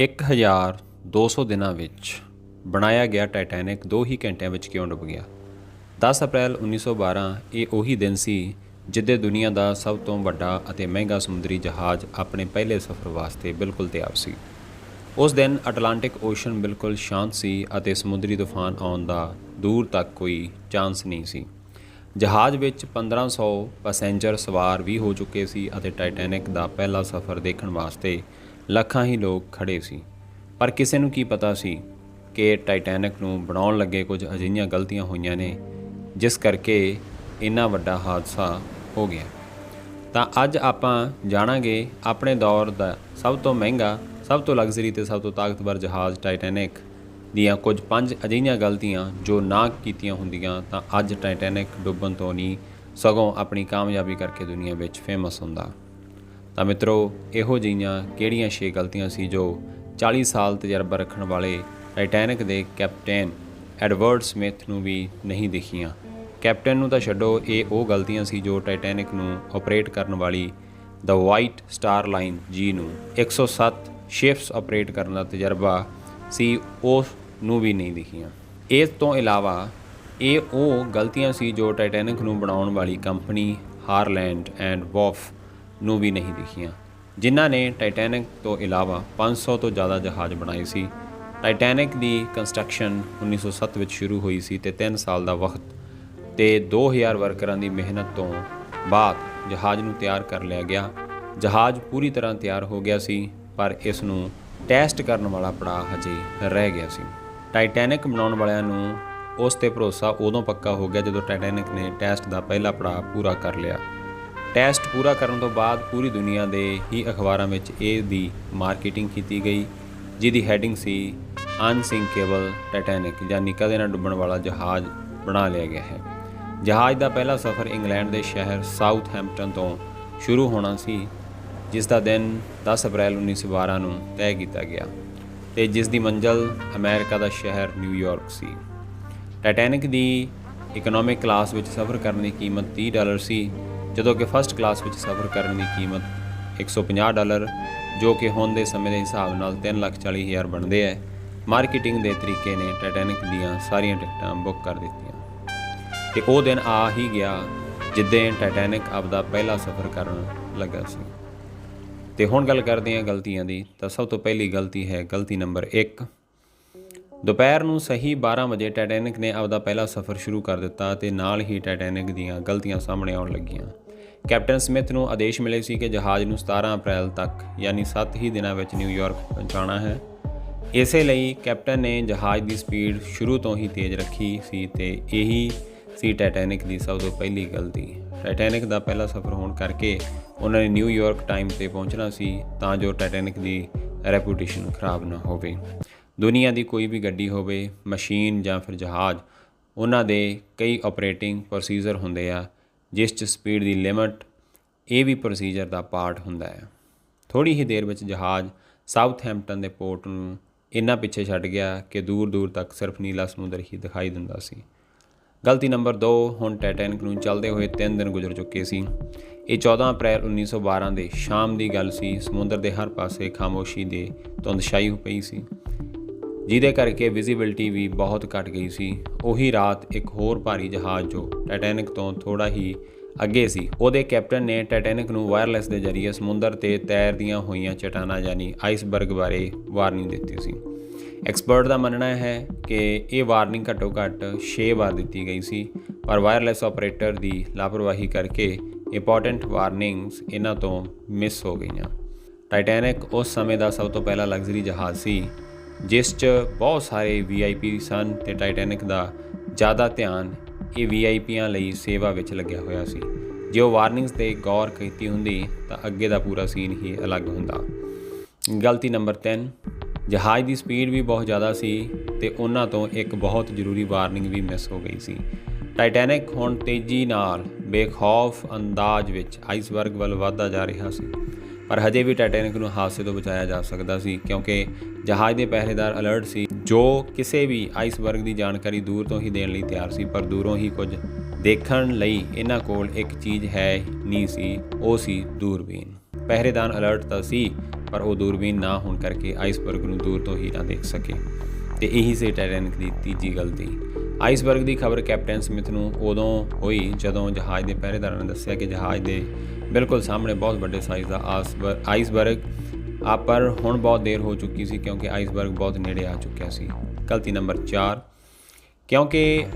1200 ਦਿਨਾਂ ਵਿੱਚ ਬਣਾਇਆ ਗਿਆ ਟਾਈਟੈਨਿਕ 2 ਹੀ ਘੰਟਿਆਂ ਵਿੱਚ ਕਿਉਂ ਡੁੱਬ ਗਿਆ? 10 ਅਪ੍ਰੈਲ 1912 ਇਹ ਉਹੀ ਦਿਨ ਸੀ ਜਿੱਦੇ ਦੁਨੀਆ ਦਾ ਸਭ ਤੋਂ ਵੱਡਾ ਅਤੇ ਮਹਿੰਗਾ ਸਮੁੰਦਰੀ ਜਹਾਜ਼ ਆਪਣੇ ਪਹਿਲੇ ਸਫ਼ਰ ਵਾਸਤੇ ਬਿਲਕੁਲ ਤਿਆਰ ਸੀ। ਉਸ ਦਿਨ ਅਟਲਾਂਟਿਕ ਓਸ਼ਨ ਬਿਲਕੁਲ ਸ਼ਾਂਤ ਸੀ ਅਤੇ ਸਮੁੰਦਰੀ ਤੂਫਾਨ ਆਉਣ ਦਾ ਦੂਰ ਤੱਕ ਕੋਈ ਚਾਂਸ ਨਹੀਂ ਸੀ। ਜਹਾਜ਼ ਵਿੱਚ 1500 ਪੈਸੇਂਜਰ ਸਵਾਰ ਵੀ ਹੋ ਚੁੱਕੇ ਸੀ ਅਤੇ ਟਾਈਟੈਨਿਕ ਦਾ ਪਹਿਲਾ ਸਫ਼ਰ ਦੇਖਣ ਵਾਸਤੇ ਲੱਖਾਂ ਹੀ ਲੋਕ ਖੜੇ ਸੀ। ਪਰ ਕਿਸੇ ਨੂੰ ਕੀ ਪਤਾ ਸੀ ਕਿ ਟਾਈਟੈਨਿਕ ਨੂੰ ਬਣਾਉਣ ਲੱਗੇ ਕੁਝ ਅਜਿਹੀਆਂ ਗਲਤੀਆਂ ਹੋਈਆਂ ਨੇ, ਜਿਸ ਕਰਕੇ ਇੰਨਾ ਵੱਡਾ ਹਾਦਸਾ ਹੋ ਗਿਆ। ਤਾਂ ਅੱਜ ਆਪਾਂ ਜਾਣਾਂਗੇ ਆਪਣੇ ਦੌਰ ਦਾ ਸਭ ਤੋਂ ਮਹਿੰਗਾ, ਸਭ ਤੋਂ ਲਗਜ਼ਰੀ ਤੇ ਸਭ ਤੋਂ ਤਾਕਤਵਰ ਜਹਾਜ਼ ਟਾਈਟੈਨਿਕ ਦੀਆਂ ਕੁਝ ਪੰਜ ਅਜਿਹੀਆਂ ਗਲਤੀਆਂ ਜੋ ਨਾ ਕੀਤੀਆਂ ਹੁੰਦੀਆਂ ਤਾਂ ਅੱਜ ਟਾਈਟੈਨਿਕ ਡੁੱਬਣ ਤੋਂ ਨਹੀਂ, ਸਗੋਂ ਆਪਣੀ ਕਾਮਯਾਬੀ ਕਰਕੇ ਦੁਨੀਆ ਵਿੱਚ ਫੇਮਸ ਹੁੰਦਾ। ਤਾਂ ਮਿੱਤਰੋ, ਇਹੋ ਜਿਹੀਆਂ ਕਿਹੜੀਆਂ 6 ਗਲਤੀਆਂ ਸੀ ਜੋ 40 ਸਾਲ ਤਜਰਬਾ ਰੱਖਣ ਵਾਲੇ ਟਾਈਟੈਨਿਕ ਦੇ ਕੈਪਟਨ ਐਡਵਰਡ ਸਮਿਥ ਨੂੰ ਵੀ ਨਹੀਂ ਦਿਖੀਆਂ। ਕੈਪਟਨ ਨੂੰ ਤਾਂ ਛੱਡੋ, ਇਹ ਉਹ ਗਲਤੀਆਂ ਸੀ ਜੋ ਟਾਈਟੈਨਿਕ ਨੂੰ ਆਪਰੇਟ ਕਰਨ ਵਾਲੀ ਦ ਵਾਈਟ ਸਟਾਰ ਲਾਈਨ ਜੀ ਨੂੰ 107 ਸ਼ਿਫਟਸ ਆਪਰੇਟ ਕਰਨ ਦਾ ਤਜਰਬਾ ਸੀ, ਉਸ ਨੂੰ ਵੀ ਨਹੀਂ ਦਿਖੀਆਂ। ਇਸ ਤੋਂ ਇਲਾਵਾ, ਇਹ ਉਹ ਗਲਤੀਆਂ ਸੀ ਜੋ ਟਾਈਟੈਨਿਕ ਨੂੰ ਬਣਾਉਣ ਵਾਲੀ ਕੰਪਨੀ ਹਾਰਲੈਂਡ ਐਂਡ ਵੌਫ ਨੂੰ ਵੀ ਨਹੀਂ ਦਿਖੀਆਂ। ਜਿਨ੍ਹਾਂ ਨੇ ਟਾਈਟੈਨਿਕ ਤੋਂ ਇਲਾਵਾ 500 ਤੋਂ ਜ਼ਿਆਦਾ ਜਹਾਜ਼ ਬਣਾਏ ਸੀ। ਟਾਈਟੈਨਿਕ ਦੀ ਕੰਸਟਰਕਸ਼ਨ 1907 ਵਿੱਚ ਸ਼ੁਰੂ ਹੋਈ ਸੀ ਤੇ 3 ਸਾਲ ਦਾ ਵਕਤ ਤੇ 2000 ਵਰਕਰਾਂ ਦੀ ਮਿਹਨਤ ਤੋਂ ਬਾਅਦ ਜਹਾਜ਼ ਨੂੰ ਤਿਆਰ ਕਰ ਲਿਆ ਗਿਆ। ਜਹਾਜ਼ ਪੂਰੀ ਤਰ੍ਹਾਂ ਤਿਆਰ ਹੋ ਗਿਆ ਸੀ, ਪਰ ਇਸ ਨੂੰ ਟੈਸਟ ਕਰਨ ਵਾਲਾ ਪੜਾਅ ਹਜੇ ਰਹਿ ਗਿਆ ਸੀ। ਟਾਈਟੈਨਿਕ ਬਣਾਉਣ ਵਾਲਿਆਂ ਨੂੰ ਉਸ ਤੇ ਭਰੋਸਾ ਉਦੋਂ ਪੱਕਾ ਹੋ ਗਿਆ ਜਦੋਂ ਟਾਈਟੈਨਿਕ ਨੇ ਟੈਸਟ ਦਾ ਪਹਿਲਾ ਪੜਾਅ ਪੂਰਾ ਕਰ ਲਿਆ। ਟੈਸਟ ਪੂਰਾ ਕਰਨ ਤੋਂ ਬਾਅਦ ਪੂਰੀ ਦੁਨੀਆ ਦੇ ਹੀ ਅਖਬਾਰਾਂ ਵਿੱਚ ਇਹ ਦੀ ਮਾਰਕੀਟਿੰਗ ਕੀਤੀ ਗਈ, ਜਿਹਦੀ ਹੈਡਿੰਗ ਸੀ ਅਨਸਿੰਕੇਬਲ ਟਾਈਟੈਨਿਕ ਯਾਨੀ ਕਦੇ ਨਾ ਡੁੱਬਣ ਵਾਲਾ ਜਹਾਜ਼ ਬਣਾ ਲਿਆ ਗਿਆ ਹੈ। ਜਹਾਜ਼ ਦਾ ਪਹਿਲਾ ਸਫ਼ਰ ਇੰਗਲੈਂਡ ਦੇ ਸ਼ਹਿਰ ਸਾਊਥਹੈਂਪਟਨ ਤੋਂ ਸ਼ੁਰੂ ਹੋਣਾ ਸੀ, ਜਿਸ ਦਾ ਦਿਨ 10 ਅਪ੍ਰੈਲ 1912 ਨੂੰ ਤੈਅ ਕੀਤਾ ਗਿਆ ਤੇ ਜਿਸ ਦੀ ਮੰਜ਼ਲ ਅਮਰੀਕਾ ਦਾ ਸ਼ਹਿਰ ਨਿਊਯਾਰਕ ਸੀ। ਟਾਈਟੈਨਿਕ ਦੀ ਇਕਨੋਮਿਕ ਕਲਾਸ ਵਿੱਚ ਸਫ਼ਰ ਕਰਨ ਦੀ ਕੀਮਤ 30 ਡਾਲਰ ਸੀ ਜਦੋਂ ਕਿ ਫਸਟ ਕਲਾਸ ਵਿੱਚ ਸਫ਼ਰ ਕਰਨ ਦੀ ਕੀਮਤ 150 ਡਾਲਰ, ਜੋ ਕਿ ਹੁਣ ਦੇ ਸਮੇਂ ਦੇ ਹਿਸਾਬ ਨਾਲ 340000 ਬਣਦੇ ਹੈ ਮਾਰਕੀਟਿੰਗ ਦੇ ਤਰੀਕੇ ਨੇ ਟਾਈਟੈਨਿਕ ਦੀਆਂ ਸਾਰੀਆਂ ਟਿਕਟਾਂ ਬੁੱਕ ਕਰ ਦਿੱਤੀਆਂ। ਤੇ ਉਹ ਦਿਨ ਆ ਹੀ ਗਿਆ ਜਿੱਦਾਂ ਟਾਈਟੈਨਿਕ ਆਪਦਾ ਪਹਿਲਾ ਸਫ਼ਰ ਕਰਨ ਲੱਗਾ ਸੀ। ਤੇ ਹੁਣ ਗੱਲ ਕਰਦੇ ਹਾਂ ਗਲਤੀਆਂ ਦੀ, ਤਾਂ ਸਭ ਤੋਂ ਪਹਿਲੀ ਗਲਤੀ ਹੈ ਗਲਤੀ ਨੰਬਰ 1 ਦੁਪਹਿਰ ਨੂੰ ਸਹੀ 12 ਵਜੇ ਟਾਈਟੈਨਿਕ ਨੇ ਆਪਦਾ ਪਹਿਲਾ ਸਫ਼ਰ ਸ਼ੁਰੂ ਕਰ ਦਿੱਤਾ ਤੇ ਨਾਲ ਹੀ ਟਾਈਟੈਨਿਕ ਦੀਆਂ ਗਲਤੀਆਂ ਸਾਹਮਣੇ ਆਉਣ ਲੱਗੀਆਂ। ਕੈਪਟਨ ਸਮਿਥ ਨੂੰ ਆਦੇਸ਼ ਮਿਲੇ ਸੀ ਕਿ ਜਹਾਜ਼ ਨੂੰ 17 ਅਪ੍ਰੈਲ ਤੱਕ, ਯਾਨੀ 7 ਹੀ ਦਿਨਾਂ ਵਿੱਚ ਨਿਊਯਾਰਕ ਪਹੁੰਚਾਉਣਾ ਹੈ। ਇਸੇ ਲਈ ਕੈਪਟਨ ਨੇ ਜਹਾਜ਼ ਦੀ ਸਪੀਡ ਸ਼ੁਰੂ ਤੋਂ ਹੀ ਤੇਜ਼ ਰੱਖੀ ਸੀ ਤੇ ਇਹੀ ਸੀ ਟਾਈਟੈਨਿਕ ਦੀ ਸਭ ਤੋਂ ਪਹਿਲੀ ਗਲਤੀ ਟਾਈਟੈਨਿਕ ਦਾ ਪਹਿਲਾ ਸਫ਼ਰ ਹੋਣ ਕਰਕੇ ਉਹਨਾਂ ਨੇ ਨਿਊਯਾਰਕ ਟਾਈਮ ਤੇ ਪਹੁੰਚਣਾ ਸੀ ਤਾਂ ਜੋ ਟਾਈਟੈਨਿਕ ਦੀ ਰੈਪੂਟੇਸ਼ਨ ਖਰਾਬ ਨਾ ਹੋਵੇ। ਦੁਨੀਆ ਦੀ ਕੋਈ ਵੀ ਗੱਡੀ ਹੋਵੇ, ਮਸ਼ੀਨ ਜਾਂ ਫਿਰ ਜਹਾਜ਼, ਉਹਨਾਂ ਦੇ ਕਈ ਆਪਰੇਟਿੰਗ ਪ੍ਰੋਸੀਜਰ ਹੁੰਦੇ ਆ ਜਿਸ 'ਚ ਸਪੀਡ ਦੀ ਲਿਮਟ ਇਹ ਵੀ ਪ੍ਰੋਸੀਜਰ ਦਾ ਪਾਰਟ ਹੁੰਦਾ ਹੈ। ਥੋੜੀ ਹੀ ਦੇਰ ਵਿੱਚ ਜਹਾਜ਼ ਸਾਊਥਹੈਂਪਟਨ ਦੇ ਪੋਰਟ ਨੂੰ ਇੰਨਾ ਪਿੱਛੇ ਛੱਡ ਗਿਆ ਕਿ ਦੂਰ ਦੂਰ ਤੱਕ ਸਿਰਫ ਨੀਲਾ ਸਮੁੰਦਰ ਹੀ ਦਿਖਾਈ ਦਿੰਦਾ ਸੀ। ਗਲਤੀ ਨੰਬਰ 2 ਹੁਣ ਟਾਈਟੈਨਿਕ ਨੂੰ ਚੱਲਦੇ ਹੋਏ 3 ਦਿਨ ਗੁਜ਼ਰ ਚੁੱਕੇ ਸੀ। ਇਹ 14 ਅਪ੍ਰੈਲ 1912 ਦੇ ਸ਼ਾਮ ਦੀ ਗੱਲ ਸੀ। ਸਮੁੰਦਰ ਦੇ ਹਰ ਪਾਸੇ ਖਾਮੋਸ਼ੀ ਦੇ ਧੁੰਦ ਹੋ ਪਈ ਸੀ। ਜਿਹਦੇ ਕਰਕੇ ਵਿਜ਼ਿਬਿਲਟੀ ਵੀ ਬਹੁਤ ਘਟ ਗਈ ਸੀ। ਉਹੀ ਰਾਤ ਇੱਕ ਹੋਰ ਭਾਰੀ ਜਹਾਜ਼ ਜੋ ਟਾਈਟੈਨਿਕ ਤੋਂ ਥੋੜਾ ਹੀ ਅੱਗੇ ਸੀ। ਉਹਦੇ ਕੈਪਟਨ ਨੇ ਟਾਈਟੈਨਿਕ ਨੂੰ ਵਾਇਰਲੈਸ ਦੇ ਜ਼ਰੀਏ ਸਮੁੰਦਰ ਤੇ ਤੈਰਦੀਆਂ ਹੋਈਆਂ ਚਟਾਨਾਂ ਯਾਨੀ ਆਈਸਬਰਗ ਬਾਰੇ ਵਾਰਨਿੰਗ ਦਿੱਤੀ ਸੀ। ਐਕਸਪਰਟ ਦਾ ਮੰਨਣਾ ਹੈ ਕਿ ਇਹ ਵਾਰਨਿੰਗ ਘੱਟੋ ਘੱਟ 6 ਵਾਰ ਦਿੱਤੀ ਗਈ ਸੀ। ਪਰ ਵਾਇਰਲੈਸ ਆਪਰੇਟਰ ਦੀ ਲਾਪਰਵਾਹੀ ਕਰਕੇ ਇੰਪੋਰਟੈਂਟ ਵਾਰਨਿੰਗਸ ਇਹਨਾਂ ਤੋਂ ਮਿਸ ਹੋ ਗਈਆਂ। ਟਾਈਟੈਨਿਕ ਉਸ ਸਮੇਂ ਦਾ ਸਭ ਤੋਂ ਪਹਿਲਾ ਲਗਜ਼ਰੀ ਜਹਾਜ਼ ਸੀ। ਜਿਸ 'ਚ ਬਹੁਤ ਸਾਰੇ ਵੀਆਈਪੀ ਸਨ ਤੇ ਟਾਈਟੈਨਿਕ ਦਾ ਜ਼ਿਆਦਾ ਧਿਆਨ ਇਹ ਵੀਆਈਪੀਆਂ ਲਈ ਸੇਵਾ ਵਿੱਚ ਲੱਗਿਆ ਹੋਇਆ ਸੀ। ਜੇ ਉਹ ਵਾਰਨਿੰਗਸ ਤੇ ਗੌਰ ਕੀਤੀ ਹੁੰਦੀ ਤਾਂ ਅੱਗੇ ਦਾ ਪੂਰਾ ਸੀਨ ਹੀ ਅਲੱਗ ਹੁੰਦਾ। ਗਲਤੀ ਨੰਬਰ 3 ਜਹਾਜ਼ ਦੀ ਸਪੀਡ ਵੀ ਬਹੁਤ ਜ਼ਿਆਦਾ ਸੀ ਤੇ ਉਹਨਾਂ ਤੋਂ ਇੱਕ ਬਹੁਤ ਜ਼ਰੂਰੀ ਵਾਰਨਿੰਗ ਵੀ ਮਿਸ ਹੋ ਗਈ ਸੀ। ਟਾਈਟੈਨਿਕ ਹੁਣ ਤੇਜ਼ੀ ਨਾਲ ਬੇਖੌਫ ਅੰਦਾਜ਼ ਵਿੱਚ ਆਈਸਬਰਗ ਵੱਲ ਵਧਦਾ ਜਾ ਰਿਹਾ ਸੀ। ਪਰ ਹਜੇ ਵੀ ਟਾਈਟੈਨਿਕ ਨੂੰ ਹਾਦਸੇ ਤੋਂ ਬਚਾਇਆ ਜਾ ਸਕਦਾ ਸੀ, ਕਿਉਂਕਿ ਜਹਾਜ਼ ਦੇ ਪਹਿਰੇਦਾਰ ਅਲਰਟ ਸੀ, ਜੋ ਕਿਸੇ ਵੀ ਆਈਸਬਰਗ ਦੀ ਜਾਣਕਾਰੀ ਦੂਰ ਤੋਂ ਹੀ ਦੇਣ ਲਈ ਤਿਆਰ ਸੀ, ਪਰ ਦੂਰੋਂ ਹੀ ਕੁਝ ਦੇਖਣ ਲਈ ਇਹਨਾਂ ਕੋਲ ਇੱਕ ਚੀਜ਼ ਹੈ ਨਹੀਂ ਸੀ, ਉਹ ਸੀ ਦੂਰਬੀਨ। ਪਹਿਰੇਦਾਰ ਅਲਰਟ ਤਾਂ ਸੀ, ਪਰ ਉਹ ਦੂਰਬੀਨ ਨਾ ਹੋਣ ਕਰਕੇ ਆਈਸਬਰਗ ਨੂੰ ਦੂਰ ਤੋਂ ਹੀ ਨਾ ਦੇਖ ਸਕੇ। ਤੇ ਇਹੀ ਸੀ ਟਾਈਟੈਨਿਕ ਦੀ ਤੀਜੀ ਗਲਤੀ ਆਈਸਬਰਗ ਦੀ ਖਬਰ ਕੈਪਟਨ ਸਮਿਥ ਨੂੰ ਉਦੋਂ ਹੋਈ ਜਦੋਂ ਜਹਾਜ਼ ਦੇ ਪਹਿਰੇਦਾਰਾਂ ਨੇ ਦੱਸਿਆ ਕਿ ਜਹਾਜ਼ ਦੇ ਬਿਲਕੁਲ ਸਾਹਮਣੇ ਬਹੁਤ ਵੱਡੇ ਸਾਈਜ਼ ਦਾ ਆਸਬਰ- ਆਈਸਬਰਗ ਆ ਪਰ ਹੁਣ ਬਹੁਤ ਦੇਰ ਹੋ ਚੁੱਕੀ ਸੀ ਕਿਉਂਕਿ ਆਈਸਬਰਗ ਬਹੁਤ ਨੇੜੇ ਆ ਚੁੱਕਿਆ ਸੀ। ਗਲਤੀ ਨੰਬਰ 4 ਕਿਉਂਕਿ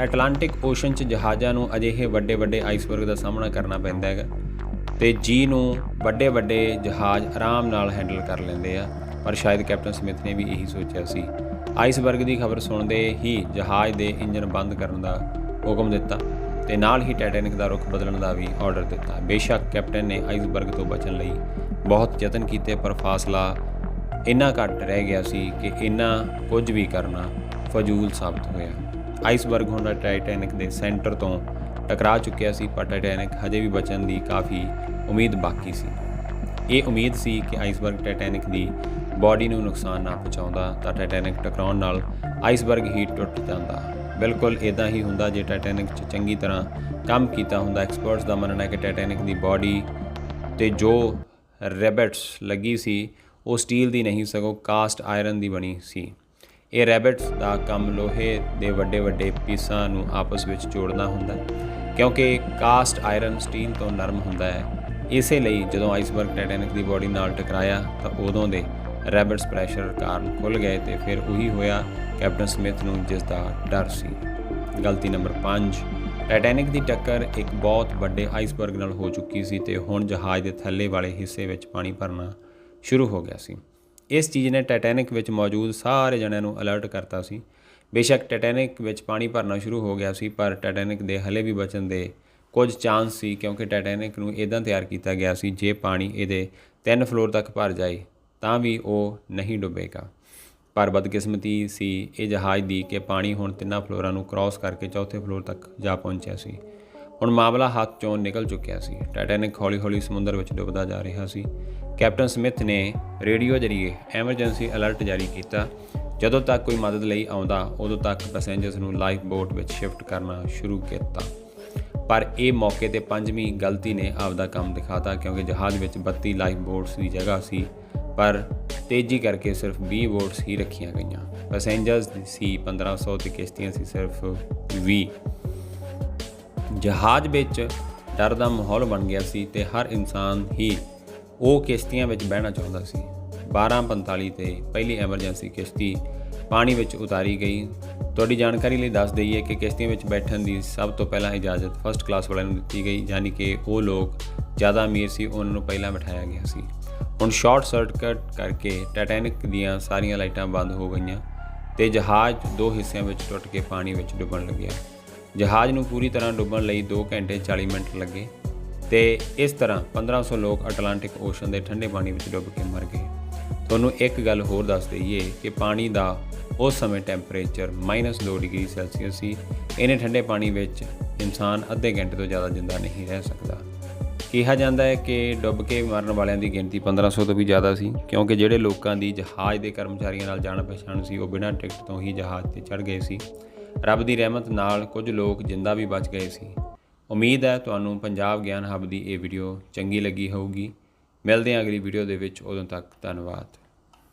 ਐਟਲਾਂਟਿਕ ਓਸ਼ਨ 'ਚ ਜਹਾਜ਼ਾਂ ਨੂੰ ਅਜਿਹੇ ਵੱਡੇ ਵੱਡੇ ਆਈਸਬਰਗ ਦਾ ਸਾਹਮਣਾ ਕਰਨਾ ਪੈਂਦਾ ਹੈਗਾ ਤੇ ਜੀ ਨੂੰ ਵੱਡੇ ਵੱਡੇ ਜਹਾਜ਼ ਆਰਾਮ ਨਾਲ ਹੈਂਡਲ ਕਰ ਲੈਂਦੇ ਆ। ਪਰ ਸ਼ਾਇਦ ਕੈਪਟਨ ਸਮਿਥ ਨੇ ਵੀ ਇਹੀ ਸੋਚਿਆ ਸੀ। ਆਈਸਬਰਗ ਦੀ ਖਬਰ ਸੁਣਦੇ ਹੀ ਜਹਾਜ਼ ਦੇ ਇੰਜਨ ਬੰਦ ਕਰਨ ਦਾ ਹੁਕਮ ਦਿੱਤਾ। ਤੇ ਨਾਲ ਹੀ ਟਾਈਟੈਨਿਕ ਦਾ ਰੁਖ ਬਦਲਣ ਦਾ ਵੀ ਆਰਡਰ ਦਿੱਤਾ। ਬੇਸ਼ੱਕ ਕੈਪਟਨ ਨੇ ਆਈਸਬਰਗ ਤੋਂ ਬਚਣ ਲਈ ਬਹੁਤ ਯਤਨ ਕੀਤੇ, ਪਰ ਫਾਸਲਾ ਇੰਨਾ ਘੱਟ ਰਹਿ ਗਿਆ ਸੀ ਕਿ ਇੰਨਾ ਕੁਝ ਵੀ ਕਰਨਾ ਫਜ਼ੂਲ ਸਾਬਤ ਹੋਇਆ। ਆਈਸਬਰਗ ਹੁਣ ਟਾਈਟੈਨਿਕ ਦੇ ਸੈਂਟਰ ਤੋਂ ਟਕਰਾ ਚੁੱਕਿਆ ਸੀ, ਪਰ ਟਾਈਟੈਨਿਕ ਹਜੇ ਵੀ ਬਚਣ ਦੀ ਕਾਫੀ ਉਮੀਦ ਬਾਕੀ ਸੀ। ਇਹ ਉਮੀਦ ਸੀ ਕਿ ਆਈਸਬਰਗ ਟਾਈਟੈਨਿਕ ਦੀ ਬਾਡੀ ਨੂੰ ਨੁਕਸਾਨ ਨਾ ਪਹੁੰਚਾਉਂਦਾ, ਤਾਂ ਟਾਈਟੈਨਿਕ ਟਕਰਾਉਣ ਨਾਲ ਆਈਸਬਰਗ ਹੀ ਟੁੱਟ ਜਾਂਦਾ। ਬਿਲਕੁਲ ਇਦਾਂ ਹੀ ਹੁੰਦਾ ਜੇ ਟਾਈਟੈਨਿਕ 'ਚ ਚੰਗੀ ਤਰ੍ਹਾਂ ਕੰਮ ਕੀਤਾ ਹੁੰਦਾ ਐਕਸਪਰਟਸ ਦਾ ਮੰਨਣਾ ਹੈ ਕਿ ਟਾਈਟੈਨਿਕ ਦੀ ਬਾਡੀ ਤੇ ਜੋ ਰੈਬਿਟਸ ਲੱਗੀ ਸੀ, ਉਹ ਸਟੀਲ ਦੀ ਨਹੀਂ, ਸਗੋਂ ਕਾਸਟ ਆਇਰਨ ਦੀ ਬਣੀ ਸੀ। ਇਹ ਰੈਬਿਟਸ ਦਾ ਕੰਮ ਲੋਹੇ ਦੇ ਵੱਡੇ ਵੱਡੇ ਪੀਸਾਂ ਨੂੰ ਆਪਸ ਵਿੱਚ ਜੋੜਨਾ ਹੁੰਦਾ ਹੈ, ਕਿਉਂਕਿ ਕਾਸਟ ਆਇਰਨ ਸਟੀਲ ਤੋਂ ਨਰਮ ਹੁੰਦਾ ਹੈ। ਇਸੇ ਲਈ ਜਦੋਂ ਆਈਸਬਰਗ ਟਾਈਟੈਨਿਕ ਦੀ ਬਾਡੀ ਨਾਲ ਟਕਰਾਇਆ, ਤਾਂ ਉਦੋਂ ਦੇ ਰੈਬਿਟਸ ਪ੍ਰੈਸ਼ਰ ਕਾਰਨ ਖੁੱਲ ਗਏ ਤੇ ਫਿਰ ਉਹੀ ਹੋਇਆ ਕੈਪਟਨ ਸਮਿਥ ਨੂੰ ਜਿਸ ਦਾ ਡਰ ਸੀ। ਗਲਤੀ ਨੰਬਰ 5 ਟਾਈਟੈਨਿਕ ਦੀ ਟੱਕਰ ਇੱਕ ਬਹੁਤ ਵੱਡੇ ਆਈਸਬਰਗ ਨਾਲ ਹੋ ਚੁੱਕੀ ਸੀ ਤੇ ਹੁਣ ਜਹਾਜ਼ ਦੇ ਥੱਲੇ ਵਾਲੇ ਹਿੱਸੇ ਵਿੱਚ ਪਾਣੀ ਭਰਨਾ ਸ਼ੁਰੂ ਹੋ ਗਿਆ ਸੀ। ਇਸ ਚੀਜ਼ ਨੇ ਟਾਈਟੈਨਿਕ ਵਿੱਚ ਮੌਜੂਦ ਸਾਰੇ ਜਣਿਆਂ ਨੂੰ ਅਲਰਟ ਕਰਤਾ ਸੀ। ਬੇਸ਼ੱਕ ਟਾਈਟੈਨਿਕ ਵਿੱਚ ਪਾਣੀ ਭਰਨਾ ਸ਼ੁਰੂ ਹੋ ਗਿਆ ਸੀ, ਪਰ ਟਾਈਟੈਨਿਕ ਦੇ ਹਲੇ ਵੀ ਬਚਣ ਦੇ ਕੁਝ ਚਾਂਸ ਸੀ, ਕਿਉਂਕਿ ਟਾਈਟੈਨਿਕ ਨੂੰ ਇਦਾਂ ਤਿਆਰ ਕੀਤਾ ਗਿਆ ਸੀ, ਜੇ ਪਾਣੀ ਇਹਦੇ ਤਿੰਨ ਫਲੋਰ ਤੱਕ ਭਰ ਜਾਏ ਤਾਂ ਵੀ ਉਹ ਨਹੀਂ ਡੁੱਬੇਗਾ। ਪਰ ਬਦਕਿਸਮਤੀ ਸੀ ਇਹ ਜਹਾਜ਼ ਦੀ ਕਿ ਪਾਣੀ ਹੁਣ ਤਿੰਨਾਂ ਫਲੋਰਾਂ ਨੂੰ ਕ੍ਰਾਸ ਕਰਕੇ ਚੌਥੇ ਫਲੋਰ ਤੱਕ ਜਾ ਪਹੁੰਚਿਆ ਸੀ। ਹੁਣ ਮਾਮਲਾ ਹੱਥ ਚੋਂ ਨਿਕਲ ਚੁੱਕਿਆ ਸੀ। ਟਾਈਟੈਨਿਕ ਹੌਲੀ-ਹੌਲੀ ਸਮੁੰਦਰ ਵਿੱਚ ਡੁੱਬਦਾ ਜਾ ਰਿਹਾ ਸੀ। ਕੈਪਟਨ ਸਮਿਥ ਨੇ ਰੇਡੀਓ ਜ਼ਰੀਏ ਐਮਰਜੈਂਸੀ ਅਲਰਟ ਜਾਰੀ ਕੀਤਾ। ਜਦੋਂ ਤੱਕ ਕੋਈ ਮਦਦ ਲਈ ਆਉਂਦਾ, ਉਦੋਂ ਤੱਕ ਪੈਸੇਂਜਰਸ ਨੂੰ ਲਾਈਫ ਬੋਟ ਵਿੱਚ ਸ਼ਿਫਟ ਕਰਨਾ ਸ਼ੁਰੂ ਕੀਤਾ। ਪਰ ਇਹ ਮੌਕੇ ਤੇ ਪੰਜਵੀਂ ਗਲਤੀ ਨੇ ਆਪਦਾ ਕੰਮ ਦਿਖਾਤਾ, ਕਿਉਂਕਿ ਜਹਾਜ਼ ਵਿੱਚ 32 ਲਾਈਫ ਬੋਟਸ ਦੀ ਜਗ੍ਹਾ ਸੀ। ਪਰ ਤੇਜ਼ੀ ਕਰਕੇ ਸਿਰਫ 20 ਬੋਟਸ ਹੀ ਰੱਖੀਆਂ ਗਈਆਂ। ਪੈਸੇਂਜਰਸ ਸੀ 1500 ਤੇ ਕਿਸ਼ਤੀਆਂ ਸੀ ਸਿਰਫ 20 ਜਹਾਜ਼ ਵਿੱਚ ਡਰ ਦਾ ਮਾਹੌਲ ਬਣ ਗਿਆ ਸੀ ਤੇ ਹਰ ਇਨਸਾਨ ਹੀ ਉਹ ਕਿਸ਼ਤੀਆਂ ਵਿੱਚ ਬਹਿਣਾ ਚਾਹੁੰਦਾ ਸੀ। 12:45 ਤੇ ਪਹਿਲੀ ਐਮਰਜੈਂਸੀ ਕਿਸ਼ਤੀ ਪਾਣੀ ਵਿੱਚ ਉਤਾਰੀ ਗਈ। ਤੁਹਾਡੀ ਜਾਣਕਾਰੀ ਲਈ ਦੱਸ ਦਈਏ ਕਿ ਕਿਸ਼ਤੀਆਂ ਵਿੱਚ ਬੈਠਣ ਦੀ ਸਭ ਤੋਂ ਪਹਿਲਾਂ ਇਜਾਜ਼ਤ ਫਸਟ ਕਲਾਸ ਵਾਲਿਆਂ ਨੂੰ ਦਿੱਤੀ ਗਈ, ਯਾਨੀ ਕਿ ਉਹ ਲੋਕ ਜ਼ਿਆਦਾ ਅਮੀਰ ਸੀ, ਉਹਨਾਂ ਨੂੰ ਪਹਿਲਾਂ ਬਿਠਾਇਆ ਗਿਆ ਸੀ। ਹੁਣ ਸ਼ਾਰਟ ਸਰਕਟ ਕਰਕੇ ਟਾਈਟੈਨਿਕ ਦੀਆਂ ਸਾਰੀਆਂ ਲਾਈਟਾਂ ਬੰਦ ਹੋ ਗਈਆਂ ਤੇ ਜਹਾਜ਼ ਦੋ ਹਿੱਸਿਆਂ ਵਿੱਚ ਟੁੱਟ ਕੇ ਪਾਣੀ ਵਿੱਚ ਡੁੱਬਣ ਲੱਗਿਆ। ਜਹਾਜ਼ ਨੂੰ ਪੂਰੀ ਤਰ੍ਹਾਂ ਡੁੱਬਣ ਲਈ 2 ਘੰਟੇ 40 ਮਿੰਟ ਲੱਗੇ ਤੇ ਇਸ ਤਰ੍ਹਾਂ 1500 ਲੋਕ ਅਟਲਾਂਟਿਕ ਓਸ਼ਨ ਦੇ ਠੰਡੇ ਪਾਣੀ ਵਿੱਚ ਡੁੱਬ ਕੇ ਮਰ ਗਏ। ਤੁਹਾਨੂੰ ਇੱਕ ਗੱਲ ਹੋਰ ਦੱਸ ਦਈਏ ਕਿ ਪਾਣੀ ਦਾ ਉਸ ਸਮੇਂ ਟੈਂਪਰੇਚਰ -2 ਡਿਗਰੀ ਸੈਲਸੀਅਸ ਸੀ। ਇਹਨੇ ਠੰਡੇ ਪਾਣੀ ਵਿੱਚ ਇਨਸਾਨ ਅੱਧੇ ਘੰਟੇ ਤੋਂ ਜ਼ਿਆਦਾ ਜ਼ਿੰਦਾ ਨਹੀਂ ਰਹਿ ਸਕਦਾ। ਕਿਹਾ ਜਾਂਦਾ ਹੈ ਕਿ ਡੁੱਬ ਕੇ ਮਰਨ ਵਾਲਿਆਂ ਦੀ ਗਿਣਤੀ 1500 ਤੋਂ ਵੀ ਜ਼ਿਆਦਾ ਸੀ, ਕਿਉਂਕਿ ਜਿਹੜੇ ਲੋਕਾਂ ਦੀ ਜਹਾਜ਼ ਦੇ ਕਰਮਚਾਰੀਆਂ ਨਾਲ ਜਾਣ ਪਛਾਣ ਸੀ, ਉਹ ਬਿਨਾਂ ਟਿਕਟ ਤੋਂ ਹੀ ਜਹਾਜ਼ ਤੇ ਚੜ੍ਹ ਗਏ ਸੀ। ਰੱਬ ਦੀ ਰਹਿਮਤ ਨਾਲ ਕੁਝ ਲੋਕ ਜਿੰਦਾ ਵੀ ਬਚ ਗਏ ਸੀ। ਉਮੀਦ ਹੈ ਤੁਹਾਨੂੰ ਪੰਜਾਬ ਗਿਆਨ ਹੱਬ ਦੀ ਇਹ ਵੀਡੀਓ ਚੰਗੀ ਲੱਗੀ ਹੋਊਗੀ। ਮਿਲਦੇ ਹਾਂ ਅਗਲੀ ਵੀਡੀਓ ਦੇ ਵਿੱਚ। ਉਦੋਂ ਤੱਕ ਧੰਨਵਾਦ।